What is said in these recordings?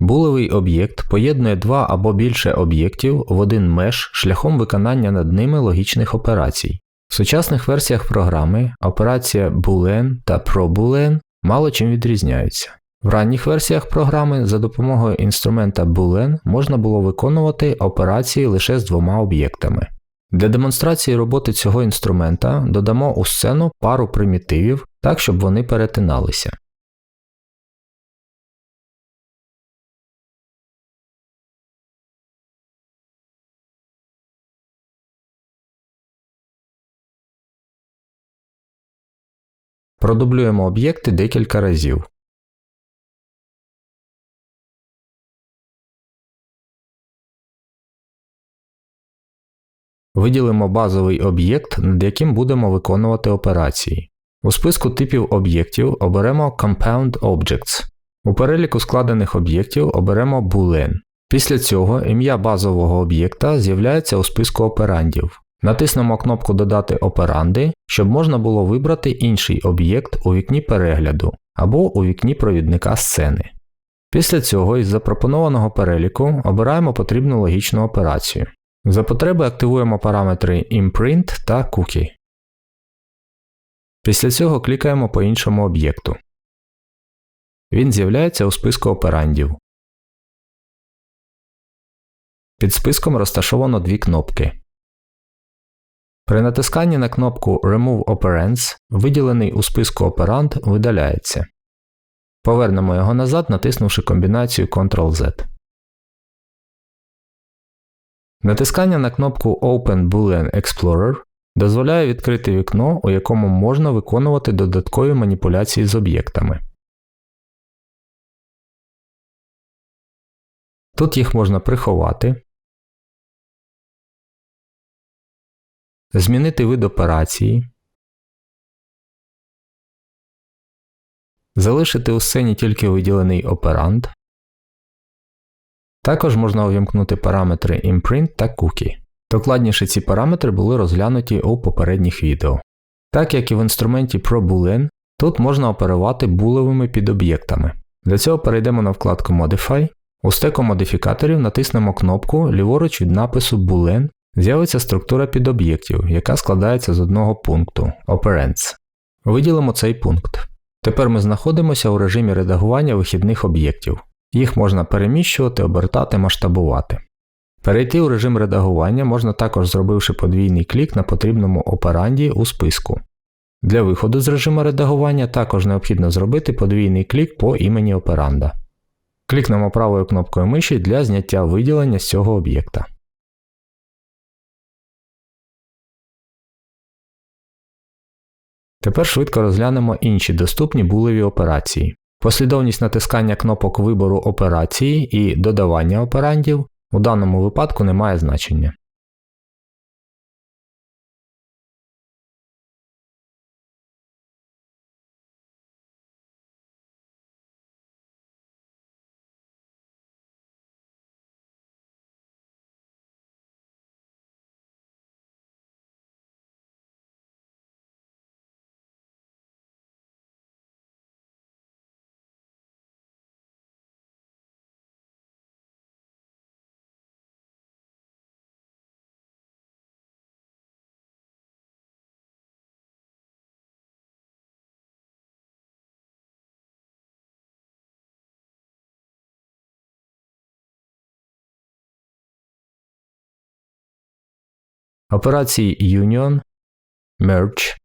Булевий об'єкт поєднує два або більше об'єктів в один меш шляхом виконання над ними логічних операцій. В сучасних версіях програми операція boolean та proboolean мало чим відрізняються. В ранніх версіях програми за допомогою інструмента boolean можна було виконувати операції лише з двома об'єктами. Для демонстрації роботи цього інструмента додамо у сцену пару примітивів так, щоб вони перетиналися. Продублюємо об'єкти декілька разів. Виділимо базовий об'єкт, над яким будемо виконувати операції. У списку типів об'єктів оберемо Compound Objects. У переліку складених об'єктів оберемо Boolean. Після цього ім'я базового об'єкта з'являється у списку операндів. Натиснемо кнопку Додати операнди, щоб можна було вибрати інший об'єкт у вікні перегляду або у вікні провідника сцени. Після цього із запропонованого переліку обираємо потрібну логічну операцію. За потреби активуємо параметри imprint та cookie. Після цього клікаємо по іншому об'єкту. Він з'являється у списку операндів. Під списком розташовано дві кнопки. При натисканні на кнопку Remove Operands виділений у списку операнд видаляється. Повернемо його назад, натиснувши комбінацію Ctrl-Z. Натискання на кнопку Open Boolean Explorer дозволяє відкрити вікно, у якому можна виконувати додаткові маніпуляції з об'єктами. Тут їх можна приховати, змінити вид операції, залишити у сцені тільки виділений операнд. Також можна увімкнути параметри imprint та cookie. Докладніше ці параметри були розглянуті у попередніх відео. Так як і в інструменті ProBoolean, тут можна оперувати булевими підоб'єктами. Для цього перейдемо на вкладку Modify. У стеку модифікаторів натиснемо кнопку ліворуч від напису Boolean, з'явиться структура підоб'єктів, яка складається з одного пункту Operands. Виділимо цей пункт. Тепер ми знаходимося у режимі редагування вихідних об'єктів. Їх можна переміщувати, обертати, масштабувати. Перейти у режим редагування можна також зробивши подвійний клік на потрібному операнді у списку. Для виходу з режиму редагування також необхідно зробити подвійний клік по імені операнда. Клікнемо правою кнопкою миші для зняття виділення з цього об'єкта. Тепер швидко розглянемо інші доступні булеві операції. Послідовність натискання кнопок вибору операції і додавання операндів у даному випадку не має значення. Операції Union, Merge,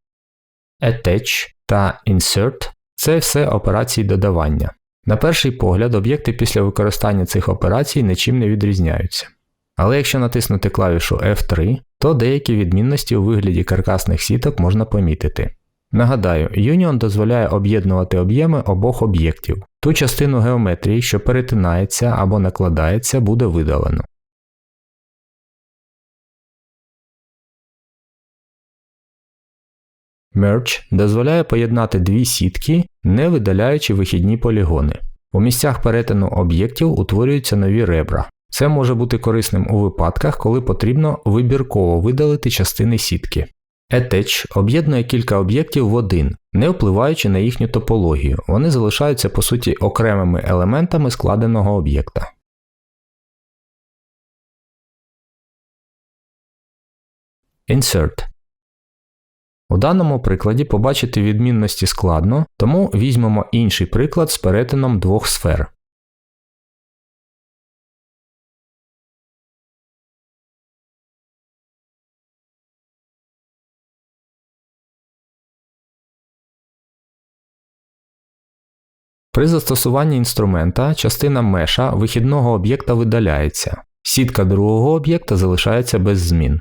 Attach та Insert це все операції додавання. На перший погляд, об'єкти після використання цих операцій нічим не відрізняються. Але якщо натиснути клавішу F3, то деякі відмінності у вигляді каркасних сіток можна помітити. Нагадаю, Union дозволяє об'єднувати об'єми обох об'єктів. Ту частину геометрії, що перетинається або накладається, буде видалено. Merge дозволяє поєднати дві сітки, не видаляючи вихідні полігони. У місцях перетину об'єктів утворюються нові ребра. Це може бути корисним у випадках, коли потрібно вибірково видалити частини сітки. Attach об'єднує кілька об'єктів в один, не впливаючи на їхню топологію. Вони залишаються по суті окремими елементами складеного об'єкта. Insert у даному прикладі побачити відмінності складно, тому візьмемо інший приклад з перетином двох сфер. При застосуванні інструмента частина меша вихідного об'єкта видаляється, сітка другого об'єкта залишається без змін.